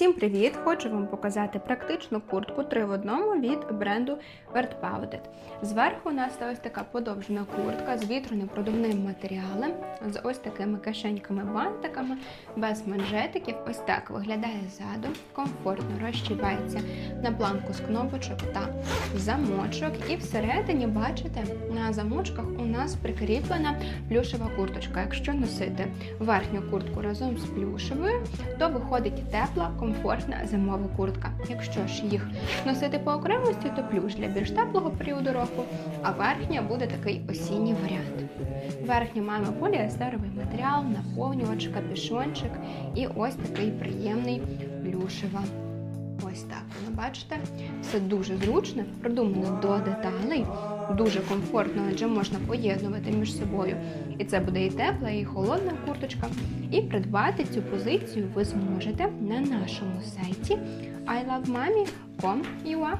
Усім привіт! Хочу вам показати практичну куртку 3 в одному від бренду Vertpowded. Зверху у нас ось така подовжена куртка з вітронепродувним матеріалом, з ось такими кишеньками-бантиками, без манжетиків. Ось так виглядає ззаду, комфортно розчіпається на планку з кнопочок та замочок. І всередині, бачите, на замочках у нас прикріплена плюшева курточка. Якщо носити верхню куртку разом з плюшевою, то виходить тепла, комфортна зимова куртка. Якщо ж їх носити по окремості, то плюш для більш теплого періоду року, а верхня буде такий осінній варіант. Верхня маємо поліестеровий матеріал, наповнювач, капюшончик і ось такий приємний плюшева. Ось так воно бачите. Все дуже зручно, продумано до деталей, дуже комфортно, адже можна поєднувати між собою. І це буде і тепла, і холодна курточка. І придбати цю позицію ви зможете на нашому сайті ilovemami.com.ua